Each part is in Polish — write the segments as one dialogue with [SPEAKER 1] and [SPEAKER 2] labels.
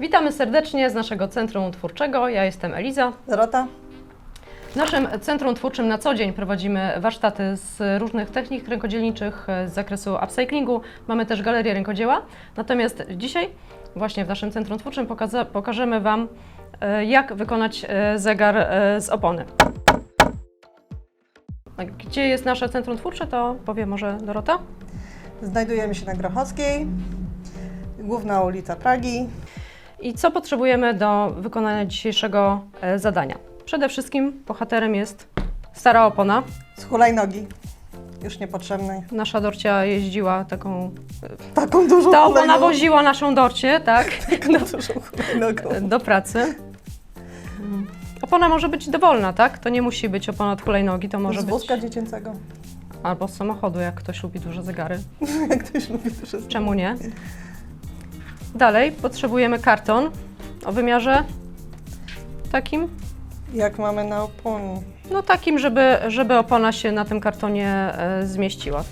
[SPEAKER 1] Witamy serdecznie z naszego Centrum Twórczego. Ja jestem Eliza.
[SPEAKER 2] Dorota?
[SPEAKER 1] W naszym Centrum Twórczym na co dzień prowadzimy warsztaty z różnych technik rękodzielniczych z zakresu upcyclingu. Mamy też galerię rękodzieła. Natomiast dzisiaj właśnie w naszym Centrum Twórczym pokaza- pokażemy Wam, e, jak wykonać e, zegar e, z opony. A Gdzie jest nasze Centrum Twórcze, to powie może Dorota.
[SPEAKER 2] Znajdujemy się na Grochowskiej, główna ulica Pragi.
[SPEAKER 1] I co potrzebujemy do wykonania dzisiejszego e, zadania? Przede wszystkim bohaterem jest stara opona.
[SPEAKER 2] Z hulajnogi. Już niepotrzebnej.
[SPEAKER 1] Nasza Dorcia jeździła taką...
[SPEAKER 2] Taką dużą
[SPEAKER 1] Ta opona
[SPEAKER 2] hulajnogą.
[SPEAKER 1] woziła naszą Dorcię, tak,
[SPEAKER 2] Taką dużą hulajnogą.
[SPEAKER 1] do pracy. Mm. Opona może być dowolna, tak? To nie musi być opona od hulajnogi, to może
[SPEAKER 2] Z
[SPEAKER 1] być...
[SPEAKER 2] wózka dziecięcego.
[SPEAKER 1] Albo z samochodu, jak ktoś lubi duże zegary.
[SPEAKER 2] Jak ktoś lubi to wszystko.
[SPEAKER 1] Czemu nie? Dalej potrzebujemy karton o wymiarze takim,
[SPEAKER 2] Jak mamy na oponie.
[SPEAKER 1] no takim, żeby, żeby opona się na tym kartonie e, zmieściła.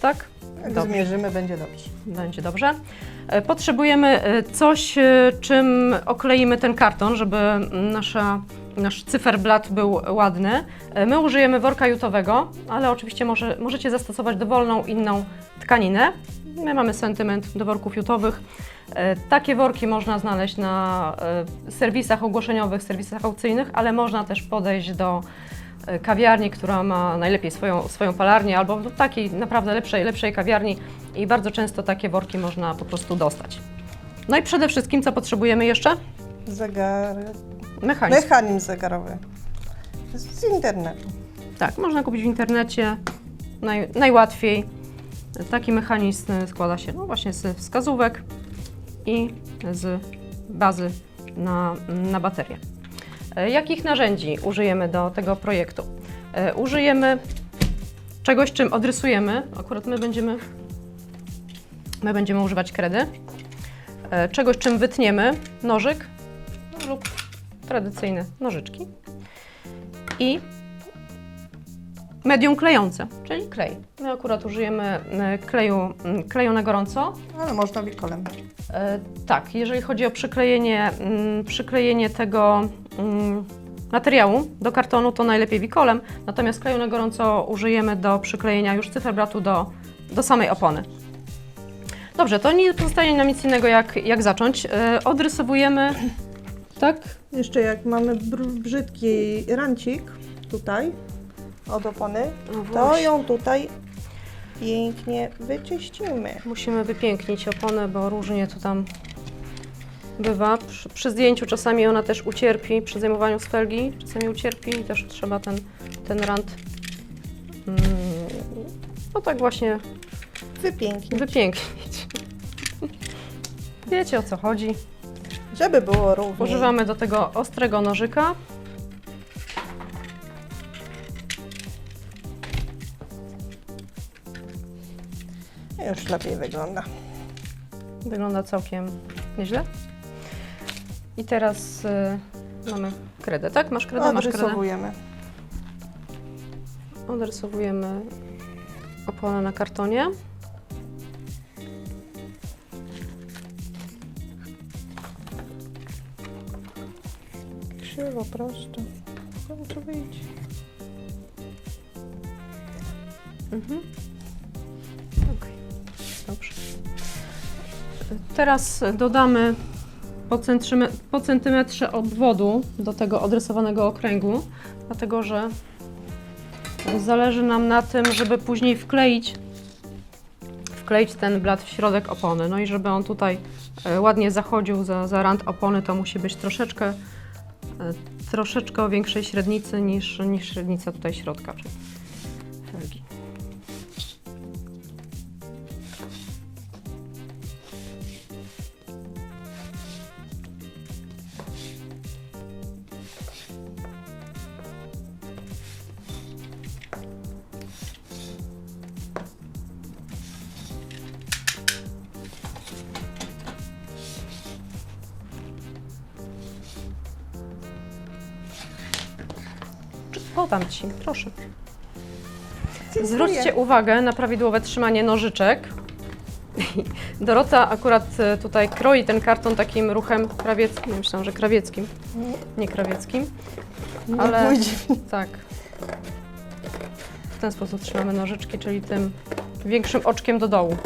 [SPEAKER 1] Tak?
[SPEAKER 2] Jak
[SPEAKER 1] Dobrze.
[SPEAKER 2] zmierzymy, będzie dobrze.
[SPEAKER 1] Będzie dobrze. E, Potrzebujemy e, coś, e, czym okleimy ten karton, żeby nasza, nasz cyferblat był ładny. E, My użyjemy worka jutowego, ale oczywiście może, możecie zastosować dowolną inną tkaninę. My mamy sentyment do worków jutowych. E, Takie worki można znaleźć na e, serwisach ogłoszeniowych, serwisach aukcyjnych, ale można też podejść do e, kawiarni, która ma najlepiej swoją, swoją palarnię, albo do takiej naprawdę lepszej, lepszej kawiarni i bardzo często takie worki można po prostu dostać. No i przede wszystkim, co potrzebujemy jeszcze?
[SPEAKER 2] Zegar...
[SPEAKER 1] Mechanizm.
[SPEAKER 2] Mechanizm zegarowy. Z internetu.
[SPEAKER 1] Tak, można kupić w internecie naj, najłatwiej. Taki mechanizm składa się no właśnie z wskazówek i z bazy na, na baterię. E, Jakich narzędzi użyjemy do tego projektu? E, Użyjemy czegoś, czym odrysujemy. Akurat my będziemy, my będziemy używać kredy. E, Czegoś, czym wytniemy nożyk no, lub tradycyjne nożyczki. I medium klejące, czyli klej. My akurat użyjemy e, kleju, m, kleju na gorąco.
[SPEAKER 2] Ale można wikolem.
[SPEAKER 1] E, tak, jeżeli chodzi o przyklejenie, mm, przyklejenie tego mm, materiału do kartonu, to najlepiej wikolem, natomiast kleju na gorąco użyjemy do przyklejenia już cyferblatu do, do samej opony. Dobrze, to nie pozostaje nam nic innego jak, jak zacząć. E, odrysowujemy, tak?
[SPEAKER 2] Jeszcze jak mamy br- brzydki rancik tutaj od opony,
[SPEAKER 1] No
[SPEAKER 2] to
[SPEAKER 1] właśnie.
[SPEAKER 2] ją tutaj pięknie wyczyścimy.
[SPEAKER 1] Musimy wypięknić oponę, bo różnie to tam bywa. Przy, przy zdjęciu czasami ona też ucierpi, przy zajmowaniu z felgi czasami ucierpi i też trzeba ten, ten rand mm, no tak właśnie
[SPEAKER 2] Wypięknie.
[SPEAKER 1] wypięknić. Wiecie o co chodzi.
[SPEAKER 2] Żeby było równie.
[SPEAKER 1] Używamy do tego ostrego nożyka.
[SPEAKER 2] Już lepiej wygląda.
[SPEAKER 1] Wygląda całkiem nieźle. I teraz y, mamy kredę, tak? Masz kredę? Masz kredę.
[SPEAKER 2] Odrysowujemy.
[SPEAKER 1] Odrysowujemy oponę na kartonie.
[SPEAKER 2] Krzywo, prosto. To wyjdzie.
[SPEAKER 1] Mhm. Teraz dodamy po, centryme- po centymetrze obwodu do tego odrysowanego okręgu, dlatego że zależy nam na tym, żeby później wkleić, wkleić ten blat w środek opony. No i żeby on tutaj e, ładnie zachodził za, za rand opony, to musi być troszeczkę, e, troszeczkę o większej średnicy niż, niż średnica tutaj środka, Podam Ci, proszę.
[SPEAKER 2] Dziękuję.
[SPEAKER 1] Zwróćcie uwagę na prawidłowe trzymanie nożyczek. Dorota akurat e, tutaj kroi ten karton takim ruchem krawieckim. Myślałam, że krawieckim, nie krawieckim. Ale-. Tak. W ten sposób trzymamy nożyczki, czyli tym większym oczkiem do dołu.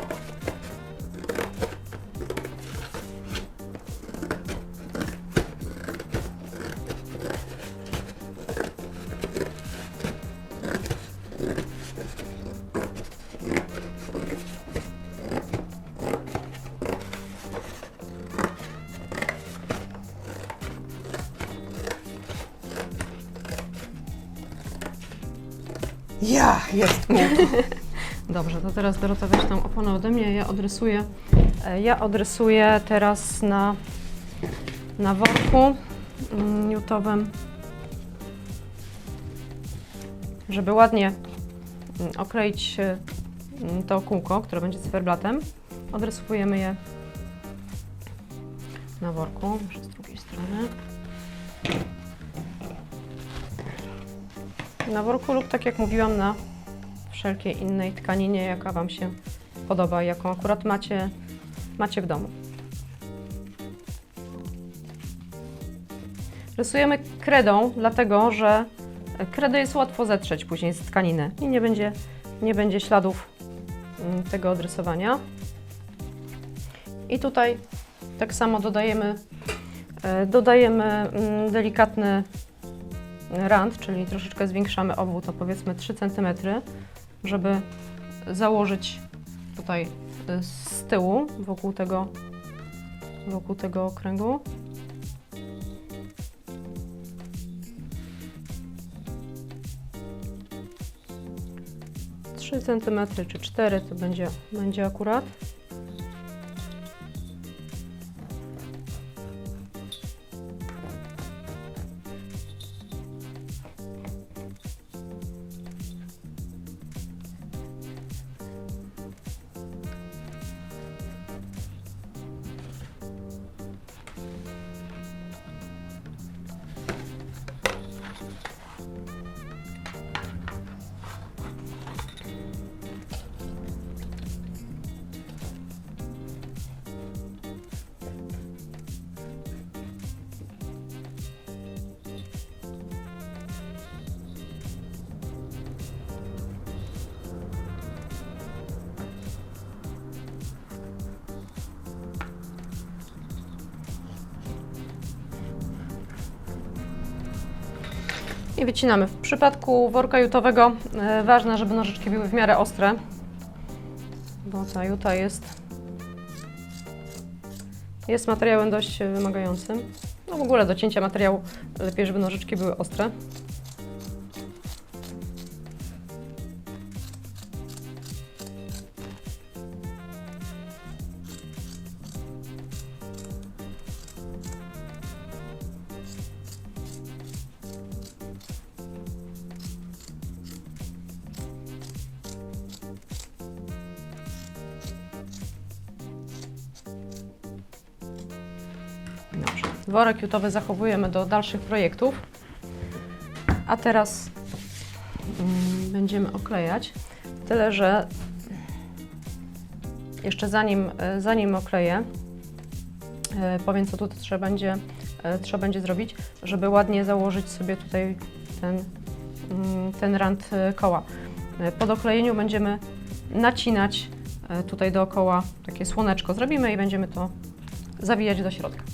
[SPEAKER 2] Ja, jest mu.
[SPEAKER 1] Dobrze, to teraz Dorota weź tam oponę ode mnie, ja odrysuję. e, Ja odrysuję teraz na, na worku mm, jutowym, żeby ładnie mm, okleić e, mm, to kółko, które będzie cyferblatem. Odrysowujemy je na worku, Na worku lub tak jak mówiłam na wszelkiej innej tkaninie, jaka Wam się podoba, jaką akurat macie, macie w domu. Rysujemy kredą, dlatego że kredę jest łatwo zetrzeć później z tkaniny i nie będzie, nie będzie śladów mm, tego odrysowania. I tutaj tak samo dodajemy, e, dodajemy mm, delikatny rand, czyli troszeczkę zwiększamy obwód o powiedzmy 3 cm, żeby założyć tutaj y, z tyłu wokół tego, wokół tego okręgu. Trzy centymetry czy 4 to będzie, będzie akurat. I wycinamy. W przypadku worka jutowego e, ważne, żeby nożyczki były w miarę ostre, bo ta juta jest, jest materiałem dość wymagającym. No w ogóle do cięcia materiału lepiej, żeby nożyczki były ostre. Worek jutowy zachowujemy do dalszych projektów. A teraz mm, będziemy oklejać. Tyle, że jeszcze zanim, e, zanim okleję, e, powiem co tu trzeba będzie, e, trzeba będzie zrobić, żeby ładnie założyć sobie tutaj ten, mm, ten rand e, koła. Po doklejeniu będziemy nacinać tutaj dookoła takie słoneczko. Zrobimy i będziemy to zawijać do środka.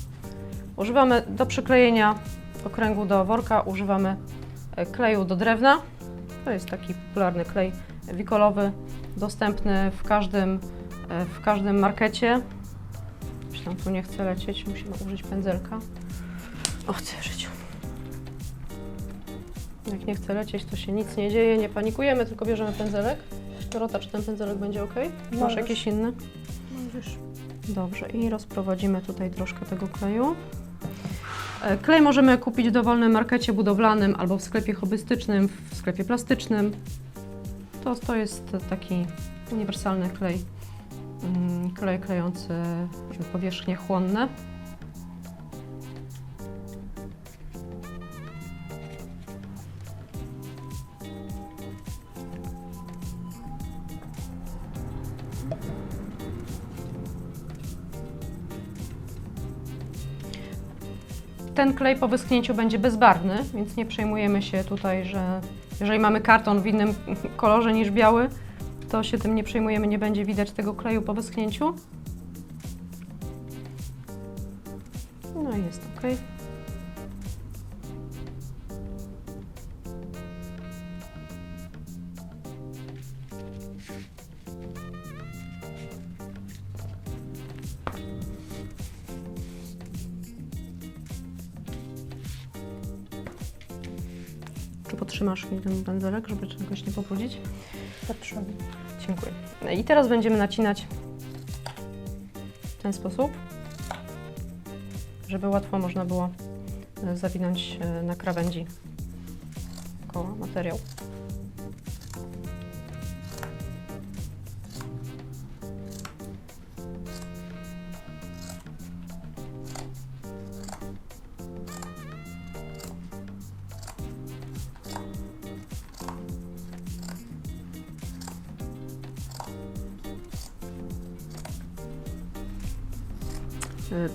[SPEAKER 1] Używamy do przyklejenia okręgu do worka, używamy e, kleju do drewna. To jest taki popularny klej wikolowy, dostępny w każdym, e, w każdym markecie. Tam tu nie chce lecieć, musimy użyć pędzelka. O ty życiu. Jak nie chce lecieć, to się nic nie dzieje, nie panikujemy, tylko bierzemy pędzelek. Dorota, czy ten pędzelek będzie ok? Masz
[SPEAKER 2] Możesz.
[SPEAKER 1] jakiś inny?
[SPEAKER 2] Możesz.
[SPEAKER 1] Dobrze, i rozprowadzimy tutaj troszkę tego kleju. E, Klej możemy kupić w dowolnym markecie budowlanym albo w sklepie hobbystycznym, w sklepie plastycznym. To, to jest taki uniwersalny klej, mm, klej klejący powierzchnie chłonne. Ten klej po wyschnięciu będzie bezbarwny, więc nie przejmujemy się tutaj, że jeżeli mamy karton w innym kolorze niż biały, to się tym nie przejmujemy, nie będzie widać tego kleju po wyschnięciu. No i jest ok. Potrzymasz mi ten pędzelek, żeby czegoś nie pobrudzić?
[SPEAKER 2] Patrzymy.
[SPEAKER 1] Dziękuję. I teraz będziemy nacinać w ten sposób, żeby łatwo można było e, zawinąć e, na krawędzi koło materiał.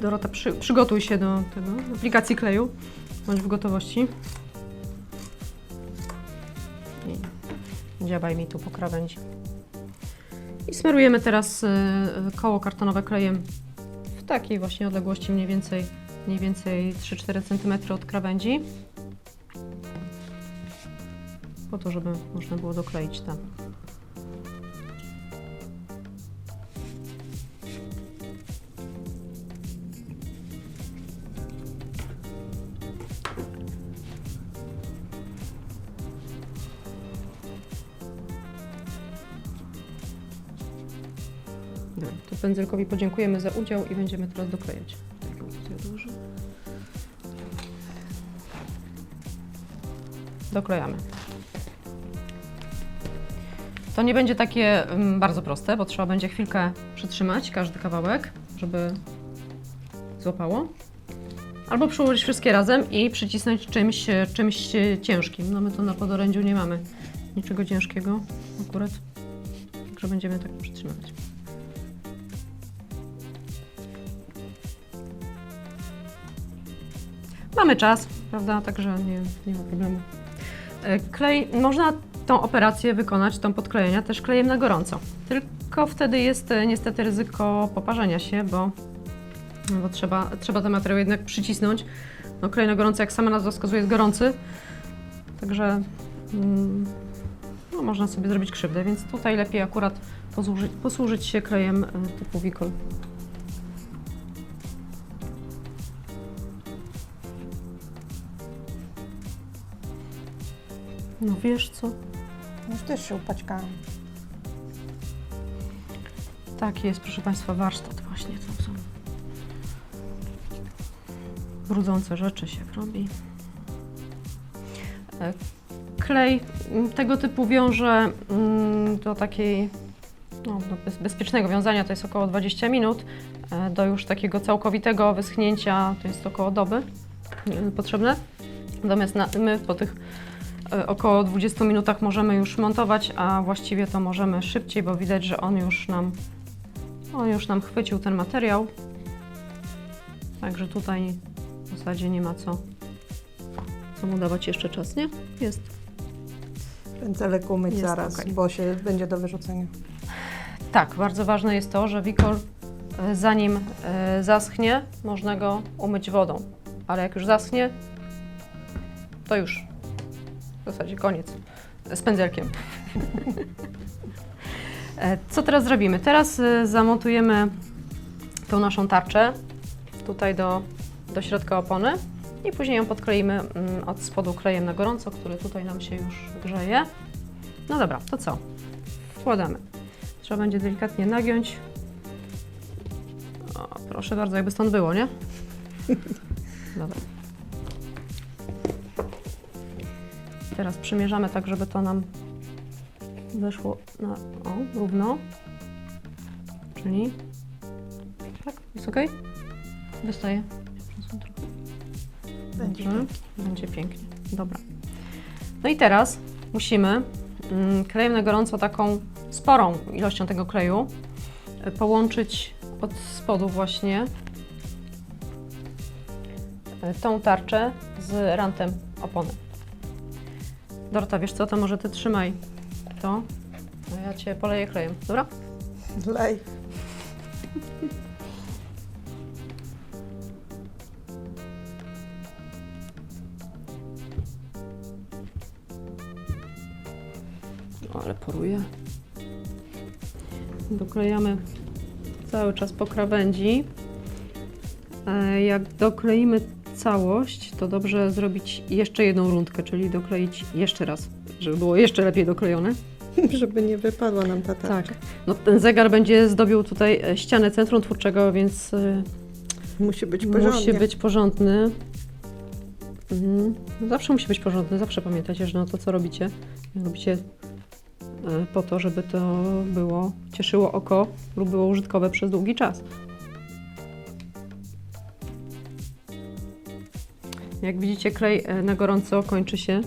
[SPEAKER 1] Dorota, przy, przygotuj się do tego, aplikacji kleju. Bądź w gotowości. I dziabaj mi tu po krawędzi. I smerujemy teraz e, koło kartonowe klejem w takiej właśnie odległości mniej więcej, mniej więcej 3-4 cm od krawędzi. Po to, żeby można było dokleić tam. To pędzelkowi podziękujemy za udział i będziemy teraz doklejać. Doklejamy. To nie będzie takie mm, bardzo proste, bo trzeba będzie chwilkę przytrzymać każdy kawałek, żeby złapało. Albo przyłożyć wszystkie razem i przycisnąć czymś, czymś ciężkim. No my to na podorędziu nie mamy niczego ciężkiego akurat. Także będziemy tak przytrzymywać. Mamy czas, prawda? Także nie, nie ma problemu. E, Klej, można tą operację wykonać, tą podklejenia też klejem na gorąco. Tylko wtedy jest e, niestety ryzyko poparzenia się, bo, no bo trzeba, trzeba ten materiał jednak przycisnąć. No, klej na gorąco, jak sama nazwa wskazuje, jest gorący. Także mm, no, można sobie zrobić krzywdę, więc tutaj lepiej akurat posłużyć, posłużyć się klejem e, typu Wicol. No wiesz co?
[SPEAKER 2] Już też się upaćkałam.
[SPEAKER 1] Tak jest, proszę Państwa, warsztat właśnie to są. Brudzące rzeczy się robi. E, Klej tego typu wiąże do takiej no, do bez, bezpiecznego wiązania to jest około 20 minut. E, Do już takiego całkowitego wyschnięcia to jest około doby potrzebne. Natomiast na, my po tych około 20 minutach możemy już montować, a właściwie to możemy szybciej, bo widać, że on już nam on już nam chwycił ten materiał. Także tutaj w zasadzie nie ma co, co mu dawać jeszcze czas, nie? Jest.
[SPEAKER 2] Pędzelek umyć
[SPEAKER 1] Jest
[SPEAKER 2] zaraz,
[SPEAKER 1] okej.
[SPEAKER 2] bo się będzie do wyrzucenia.
[SPEAKER 1] Tak, bardzo ważne jest to, że wikol e, zanim e, zaschnie, można go umyć wodą. Ale jak już zaschnie, to już w zasadzie koniec z pędzelkiem. E, Co teraz zrobimy? Teraz e, zamontujemy tą naszą tarczę tutaj do, do środka opony i później ją podkleimy mm, od spodu klejem na gorąco, który tutaj nam się już grzeje. No dobra, to co? Wkładamy. Trzeba będzie delikatnie nagiąć. O, proszę bardzo, jakby stąd było, nie? Dobra. Teraz przymierzamy tak, żeby to nam weszło na, o, równo. Czyli tak, jest ok? Wystaje.
[SPEAKER 2] Będzie.
[SPEAKER 1] Będzie pięknie. Dobra. No i teraz musimy mm, klejem na gorąco taką sporą ilością tego kleju y, połączyć od spodu właśnie e, tą tarczę z rantem opony. Dorota, wiesz co, to może Ty trzymaj to, a ja Cię poleję klejem, dobra?
[SPEAKER 2] Lej.
[SPEAKER 1] O, ale poruje. Doklejamy cały czas po krawędzi. E, Jak dokleimy całość, to dobrze zrobić jeszcze jedną rundkę, czyli dokleić jeszcze raz, żeby było jeszcze lepiej doklejone.
[SPEAKER 2] Żeby nie wypadła nam ta tarcza.
[SPEAKER 1] Tak. No, ten zegar będzie zdobił tutaj e, ścianę centrum twórczego, więc e,
[SPEAKER 2] Musi być porządnie.
[SPEAKER 1] musi być porządny. Mhm. Zawsze musi być porządny, zawsze pamiętajcie, że na to, co robicie, robicie e, po to, żeby to było, cieszyło oko lub było użytkowe przez długi czas. Jak widzicie, klej e, na gorąco kończy się,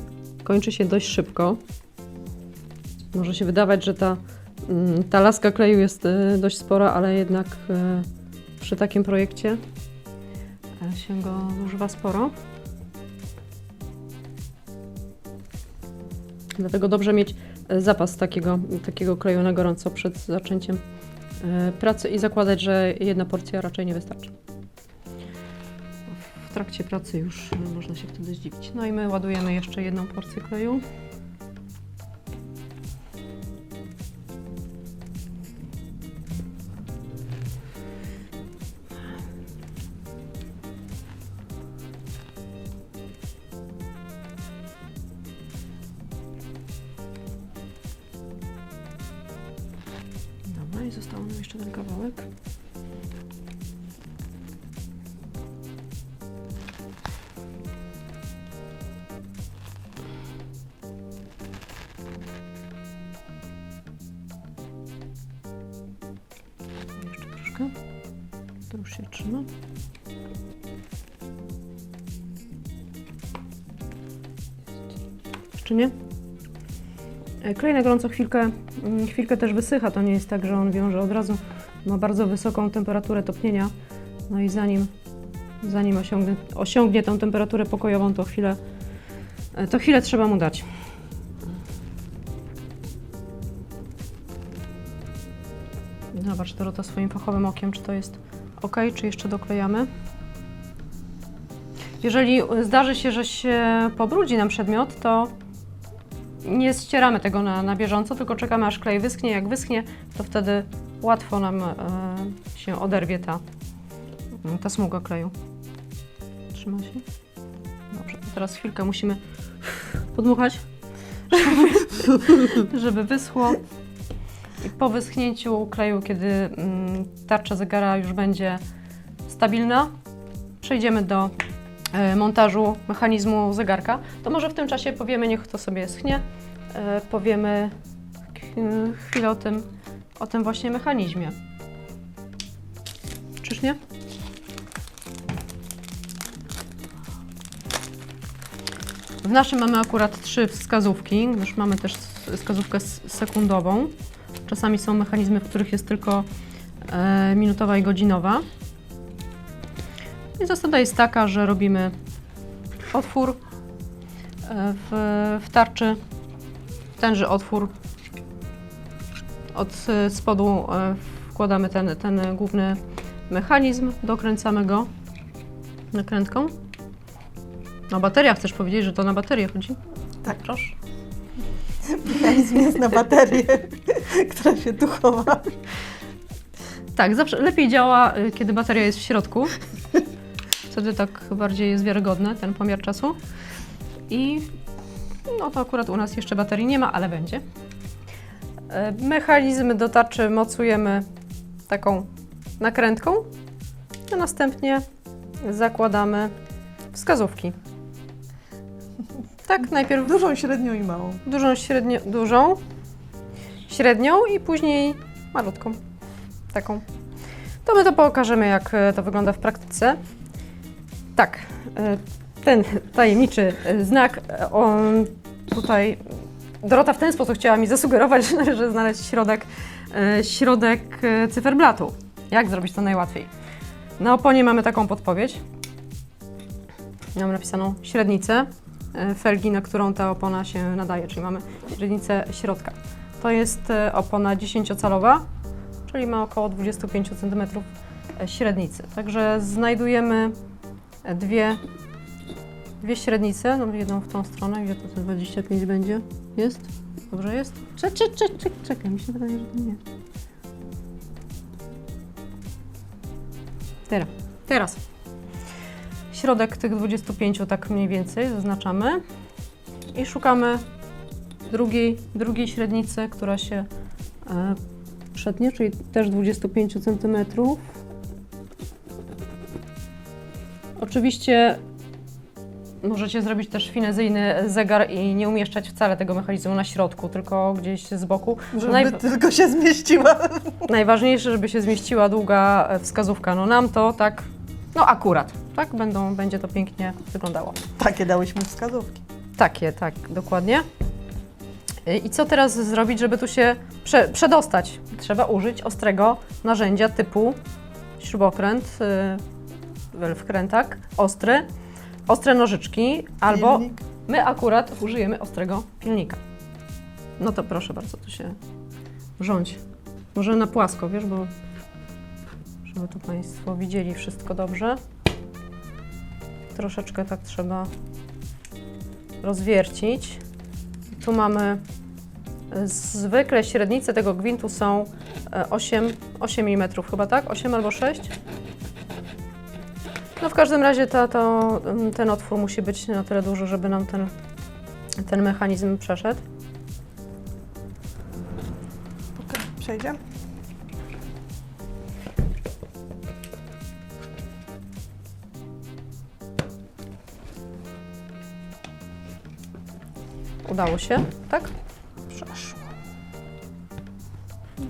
[SPEAKER 1] kończy się dość szybko. Może się wydawać, że ta, mm, ta laska kleju jest e, dość spora, ale jednak e, przy takim projekcie się go używa sporo. Dlatego dobrze mieć zapas takiego, takiego kleju na gorąco przed zaczęciem pracy i zakładać, że jedna porcja raczej nie wystarczy. Trakcie pracy już e, można się wtedy zdziwić. No i my ładujemy jeszcze jedną porcję kleju. Klej na gorąco chwilkę, mm, chwilkę też wysycha. To nie jest tak, że on wiąże od razu. Ma bardzo wysoką temperaturę topnienia. No i zanim, zanim osiągnie, osiągnie tą temperaturę pokojową, to chwilę, e, to chwilę trzeba mu dać. Zobacz Dorota swoim fachowym okiem, czy to jest ok, czy jeszcze doklejamy. Jeżeli zdarzy się, że się pobrudzi nam przedmiot, to nie ścieramy tego na, na bieżąco, tylko czekamy aż klej wyschnie. Jak wyschnie, to wtedy łatwo nam e, się oderwie ta, ta smuga kleju. Trzyma się? Dobrze, teraz chwilkę musimy podmuchać, żeby, żeby wyschło. I po wyschnięciu kleju, kiedy mm, tarcza zegara już będzie stabilna, przejdziemy do montażu mechanizmu zegarka, to może w tym czasie powiemy, niech to sobie schnie, e, powiemy ch- chwilę o tym, o tym właśnie mechanizmie. Czyż nie? W naszym mamy akurat trzy wskazówki, gdyż mamy też wskazówkę sekundową. Czasami są mechanizmy, w których jest tylko e, minutowa i godzinowa. I zasada jest taka, że robimy otwór e, w, w tarczy, tenże otwór od e, spodu e, wkładamy ten, ten główny mechanizm, dokręcamy go nakrętką. Na bateria chcesz powiedzieć, że to na baterię chodzi?
[SPEAKER 2] Tak.
[SPEAKER 1] Proszę.
[SPEAKER 2] Mechanizm jest na baterię, która się tu chowa.
[SPEAKER 1] Tak, zawsze lepiej działa, kiedy bateria jest w środku. Wtedy tak bardziej jest wiarygodny ten pomiar czasu. I no to akurat u nas jeszcze baterii nie ma, ale będzie. E, Mechanizm do tarczy mocujemy taką nakrętką, a następnie zakładamy wskazówki. Tak, najpierw
[SPEAKER 2] Dużą, średnią i małą.
[SPEAKER 1] dużą, średnio, dużą, średnią i później malutką, taką. To my to pokażemy, jak to wygląda w praktyce. Tak, e, ten tajemniczy znak, e, on tutaj Dorota w ten sposób chciała mi zasugerować, że należy znaleźć środek, e, środek cyferblatu. Jak zrobić to najłatwiej? Na oponie mamy taką podpowiedź. Mamy napisaną średnicę felgi, na którą ta opona się nadaje, czyli mamy średnicę środka. To jest opona 10-calowa, czyli ma około 25 cm średnicy. Także znajdujemy dwie, dwie średnice, no jedną w tą stronę, gdzie to te 25 będzie. Jest? Dobrze jest? Czekaj, czekaj, czekaj, czekaj, mi się wydaje, że nie. Teraz. Teraz. Środek tych 25 tak mniej więcej zaznaczamy i szukamy drugiej, drugiej średnicy, która się e, czyli też 25 cm. Oczywiście możecie zrobić też finezyjny zegar i nie umieszczać wcale tego mechanizmu na środku, tylko gdzieś z boku.
[SPEAKER 2] Żeby
[SPEAKER 1] Najw-
[SPEAKER 2] tylko się zmieściła.
[SPEAKER 1] Najważniejsze, żeby się zmieściła długa wskazówka. No nam to tak, no akurat, tak będą, będzie to pięknie wyglądało.
[SPEAKER 2] Takie dałyśmy wskazówki.
[SPEAKER 1] Takie, tak, dokładnie. Y, I co teraz zrobić, żeby tu się prze, przedostać? Trzeba użyć ostrego narzędzia typu śrubokręt, yy, wkrętak, ostry, ostre nożyczki, albo
[SPEAKER 2] Pilnik.
[SPEAKER 1] my akurat użyjemy ostrego pilnika. No to proszę bardzo, tu się rządź. Może na płasko, wiesz, bo żeby tu Państwo widzieli wszystko dobrze. Troszeczkę tak trzeba rozwiercić. Tu mamy e, zwykle średnice tego gwintu są e, 8, 8 mm chyba, tak? 8 albo 6? No w każdym razie to, to, mm, ten otwór musi być na tyle duży, żeby nam ten, ten mechanizm przeszedł.
[SPEAKER 2] Przejdzie?
[SPEAKER 1] Udało się, tak?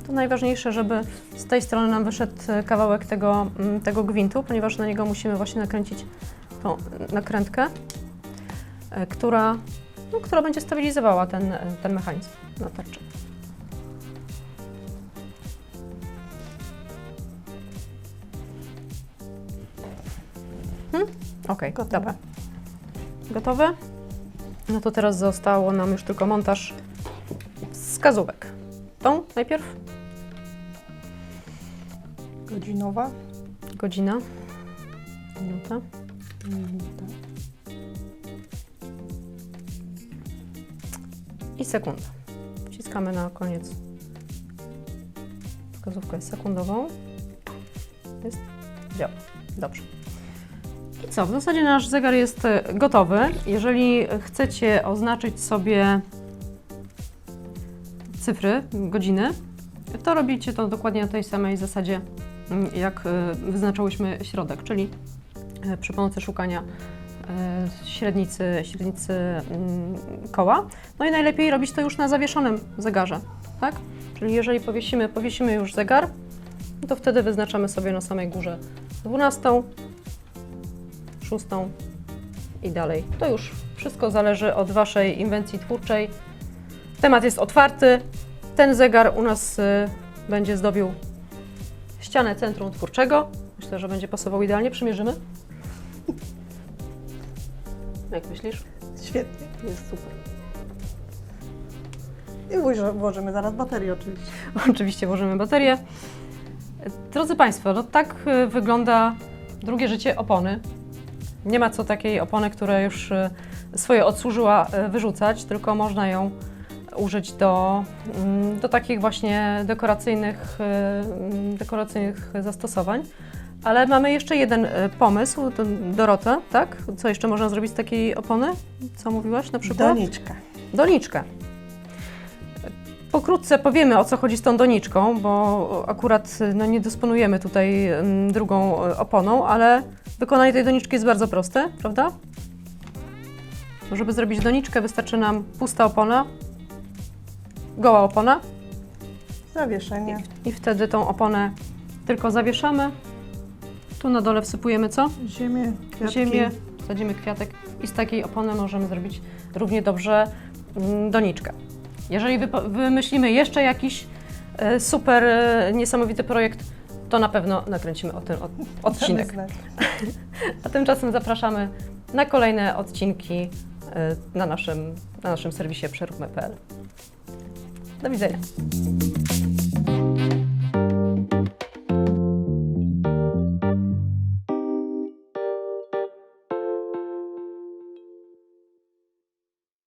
[SPEAKER 1] To najważniejsze, żeby z tej strony nam wyszedł e, kawałek tego, mm, tego gwintu, ponieważ na niego musimy właśnie nakręcić tą nakrętkę, e, która, no, która będzie stabilizowała ten, e, ten mechanizm na tarczy. Hmm? Okej,
[SPEAKER 2] Gotowe.
[SPEAKER 1] dobra. Gotowe? No to teraz zostało nam już tylko montaż wskazówek. Tą najpierw
[SPEAKER 2] Godzinowa.
[SPEAKER 1] godzina, minuta.
[SPEAKER 2] Minuta.
[SPEAKER 1] i sekunda. Wciskamy na koniec. Wskazówkę jest sekundową. Jest? Działa. Dobrze. I co? W zasadzie nasz zegar jest gotowy. Jeżeli chcecie oznaczyć sobie cyfry, godziny, to robicie to dokładnie na tej samej zasadzie, mm, jak e, wyznaczałyśmy środek, czyli e, przy pomocy szukania e, średnicy, średnicy mm, koła. No i najlepiej robić to już na zawieszonym zegarze, tak? Czyli jeżeli powiesimy, powiesimy już zegar, to wtedy wyznaczamy sobie na samej górze 12, 6 i dalej. To już wszystko zależy od Waszej inwencji twórczej. Temat jest otwarty. Ten zegar u nas y, będzie zdobił ścianę centrum twórczego. Myślę, że będzie pasował idealnie. Przymierzymy. Jak myślisz?
[SPEAKER 2] Świetnie.
[SPEAKER 1] Jest super.
[SPEAKER 2] I włoży- włożymy zaraz baterię oczywiście.
[SPEAKER 1] Oczywiście włożymy baterię. Drodzy Państwo, no tak y, wygląda drugie życie opony. Nie ma co takiej opony, która już y, swoje odsłużyła, wyrzucać, tylko można ją użyć do, mm, do takich właśnie dekoracyjnych, y, mm, dekoracyjnych zastosowań. Ale mamy jeszcze jeden y, pomysł, Dorota, tak? Co jeszcze można zrobić z takiej opony? Co mówiłaś na przykład?
[SPEAKER 2] Doniczka.
[SPEAKER 1] Doniczkę. Pokrótce powiemy o co chodzi z tą doniczką, bo akurat no, nie dysponujemy tutaj mm, drugą e, oponą, ale wykonanie tej doniczki jest bardzo proste, prawda? Żeby zrobić doniczkę wystarczy nam pusta opona, goła opona
[SPEAKER 2] Zawieszenie.
[SPEAKER 1] i wtedy tą oponę tylko zawieszamy. Tu na dole wsypujemy co?
[SPEAKER 2] Ziemię, kwiatki.
[SPEAKER 1] ziemię, wsadzimy kwiatek i z takiej opony możemy zrobić równie dobrze mm, doniczkę. Jeżeli wypo- wymyślimy jeszcze jakiś e, super e, niesamowity projekt, to na pewno nakręcimy o tym od- odcinek.
[SPEAKER 2] Damy znać.
[SPEAKER 1] A tymczasem zapraszamy na kolejne odcinki e, na naszym, na naszym serwisie przeróbmy.pl. Do widzenia.